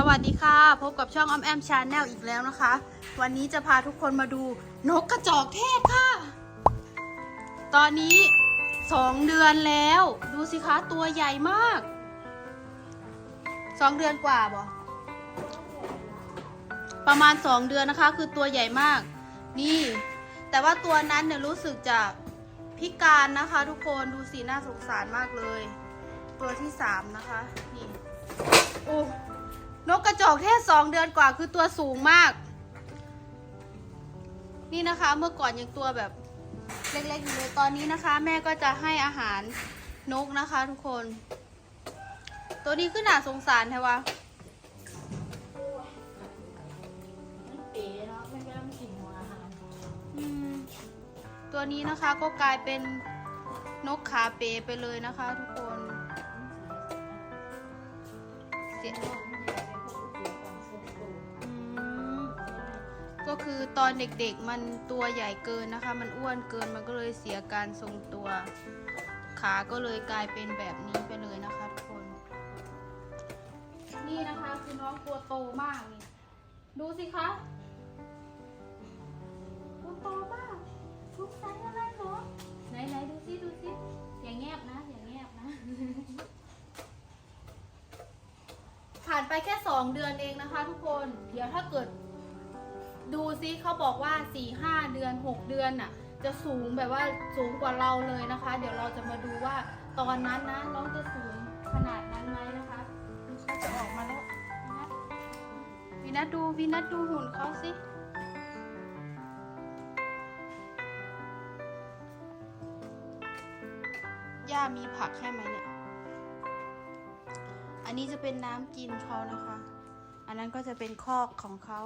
สวัสดีค่ะ พบกับช่องออมแอมชาแนลอีกแล้วนะคะ วันนี้จะพาทุกคนมาดูนกกระจอกเทศค่ะ ตอนนี้สองเดือนแล้ว ดูสิคะตัวใหญ่มากสองเดือนกว่าบ่ประมาณสองเดือนนะคะ คือตัวใหญ่มาก นี่ แต่ว่าตัวนั้นเนี่ยรู้สึกจะพิการนะคะ ทุกคนดูสีน่าสงสารมากเลย ตัวที่สามนะคะนี่โอ้ นกกระจอกเทศสองเดือนกว่าคือตัวสูงมาก นี่นะคะเมื่อก่อนยังตัวแบบเล็กๆอยู่เลยตอนนี้นะคะ แม่ก็จะให้อาหารนกนะคะทุกคน ตัวนี้ขึ้นหนาสงสารแท้วะมันเป๋เนาะไม่ต้องกินหัวอาหารอืมตัวนี้นะคะก็กลายเป็นนกขาเป๋ไปเลยนะคะทุกคน เสีย คือตอนเด็กๆมันตัวใหญ่เกินนะคะ มันอ้วนเกินมันก็เลยเสียการทรงตัว ขาก็เลยกลายเป็นแบบนี้ไปเลยนะคะทุกคน นี่นะคะคือน้องตัวโตมากนี่ดูสิคะตัวโตมากลูกไซส์อะไรเหรอไหนไหนดูซิดูซิอย่างแงบนะอย่างแงบนะผ่านไปแค่สองเดือนเองนะคะ ทุกคน เดี๋ยวถ้าเกิด ซิเขาบอกว่าสี่ห้าเดือนหกเดือนน่ะ จะสูงแบบว่าสูงกว่าเราเลยนะคะ เดี๋ยวเราจะมาดูว่าตอนนั้นนะน้องจะสูงขนาดนั้นไหมนะคะดูเขาจะออกมาแล้ววินัทดูวินัทดูหุ่นเขาสิย่ามีผักให้ไหมเนี่ย อันนี้จะเป็นน้ำกินเขานะคะ อันนั้นก็จะเป็นคอกของเขา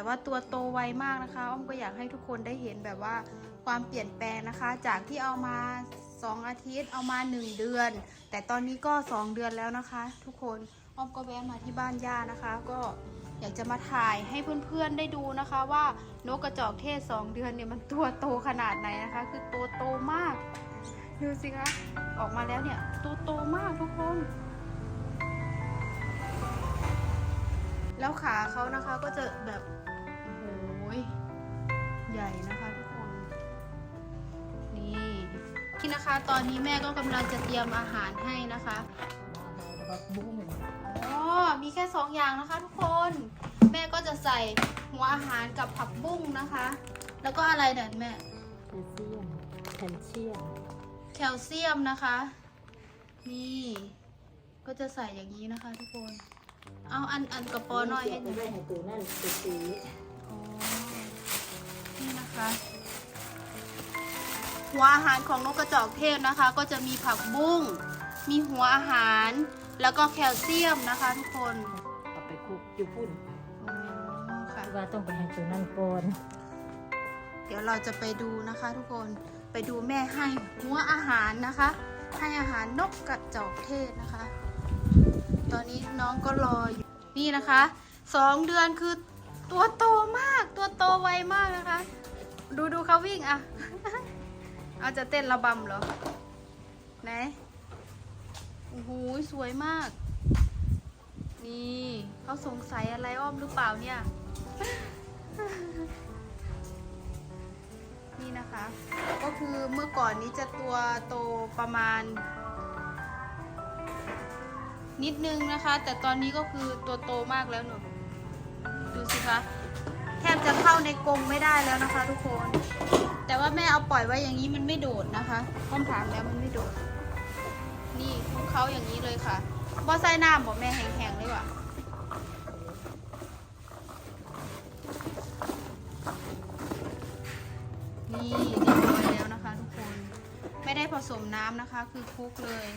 แต่ว่าตัวโตไวมากนะคะอ้อมก็อยากให้ทุกคนได้เห็นแบบว่าความเปลี่ยนแปลงนะคะ จากที่เอามา 2 อาทิตย์เอามา 1 เดือน แต่ตอนนี้ก็ 2 เดือนแล้วนะคะ ทุกคนอ้อมก็แวะมาที่บ้านย่านะคะ ก็อยากจะมาถ่ายให้เพื่อนๆได้ดูนะคะว่านกกระจอกเทศ 2 เดือนเนี่ยมันตัวโตขนาดไหนนะคะ คือตัวโตมากดูสิคะออกมาแล้วเนี่ยตัวโตมากทุกคน แล้วขาเขานะคะก็จะแบบ ยใหญ่นะคะทุกคน นี่นี่นะคะ ตอนนี้แม่ก็กำลังจะเตรียมอาหารให้นะคะแล้วก็บุ้งอ๋อมีแค่สองอย่างนะคะทุกคน แม่ก็จะใส่หัวอาหารกับผักบุ้งนะคะ แล้วก็อะไรเด่นแม่ แคลเซียม แคลเซียมแคลเซียมนะคะ นี่ ก็จะใส่อย่างนี้นะคะ ทุกคน เอาอันอันกระปอน้อยให้หให้น่อยได้ให้ตัวนั่นตัวสีอ๋อ นี่นะคะ หัวอาหารของนกกระจอกเทศนะคะ ก็จะมีผักบุ้ง มีหัวอาหาร แล้วก็แคลเซียมนะคะทุกคนเอาไปคลุกอยู่พุ่นอ๋อค่ะ ว่าต้องไปให้ตัวนั่นก่อนเดี๋ยวเราจะไปดูนะคะทุกคนไปดูแม่ให้หัวอาหารนะคะ ให้อาหารนกกระจอกเทศนะคะ ตอนนี้น้องก็รออยู่นี่นะคะสองเดือนคือตัวโตมากตัวโตไวมากนะคะ ดูดูเขาวิ่งอะเอาจะเต้นระบำเหรอ ไหน โอ้โห สวยมาก นี่เขาสงสัยอะไรอ้อมหรือเปล่าเนี่ย นี่นะคะ ก็คือเมื่อก่อนนี้จะตัวโตประมาณ นิดนึงนะคะ แต่ตอนนี้ก็คือตัวโตมากแล้วหนู ดูสิคะ แทบจะเข้าในกรงไม่ได้แล้วนะคะ ทุกคน แต่ว่าแม่เอาปล่อยไว้อย่างนี้มันไม่โดดนะคะต้นถามแล้วมันไม่โดด นี่ของเขาอย่างนี้เลยค่ะบ่ใส่น้ำบอกแม่แห้งๆเลยว่ะนี่เรียบร้อยแล้วนะคะ ทุกคนไม่ได้ผสมน้ำนะคะ คือคลุกเลย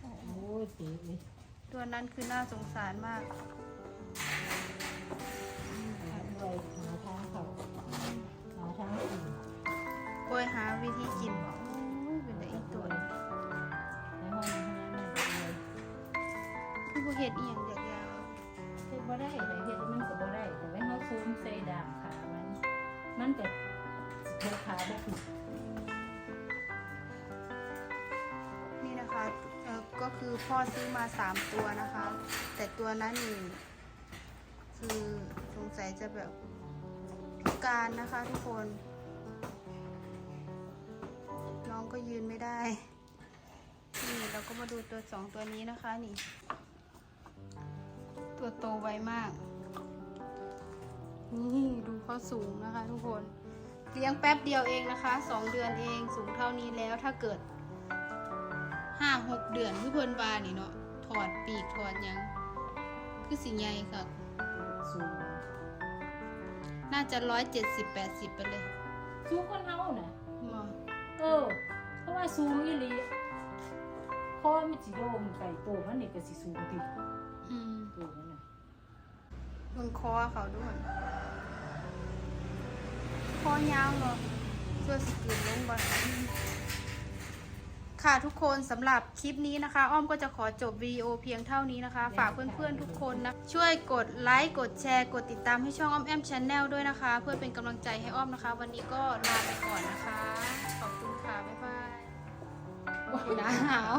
โอ้ยสีเลยตัวนั้นคือน่าสงสารมาก หาทางกินโอยหาวิธีกินบอกโอ้ยเป็นแต่อีกตัวในห้องนี้มันเป็นเลยคือบ่เห็ดอีหยังอยากยาวเฮ็ดบ่ได้เลยเฮ็ดมันก็บ่ได้แต่ไม่เฮาซูมใส่ดามขามัน มันก็เทขาบ่ถูกนี่นะคะเออก็คือพ่อซื้อมาสามตัวนะคะ แต่ตัวนั้นนี่คือสงสัยจะแบบ การนะคะทุกคน น้องก็ยืนไม่ได้ นี่เราก็มาดูตัวสองตัวนี้นะคะนี่ ตัวโตไวมาก นี่ดูเขาสูงนะคะทุกคน เลี้ยงแป๊บเดียวเองนะคะสองเดือนเองสูงเท่านี้แล้วถ้าเกิดห้าหกเดือนที่เพิ่นวานี่เนาะถอดปีกถอดยัง คือสิใหญ่ค่ะสูง น่าจะร้อยเจ็ดสิบแปดสิบไปเลยสูงคนเฮาน่ะมาเออ เพราะว่าสูงอีหลีคอมันสิโล่งไก่โตมันนี่ก็สิสูงติอืมโตมันน่ะเบิ่งคอเขาด้วย คอยาวเนาะเสื้อสกรีนลงบอล ค่ะทุกคนสำหรับคลิปนี้นะคะ อ้อมก็จะขอจบวิดีโอเพียงเท่านี้นะคะ ฝากเพื่อนๆทุกคนนะ ช่วยกดไลค์กดแชร์กดติดตามให้ช่องอ้อมแอมช n แนลด้วยนะคะ เพื่อเป็นกำลังใจให้อ้อมนะคะ วันนี้ก็ลาไปก่อนนะคะ ขอบคุณค่ะ บ๊ายบายหนาว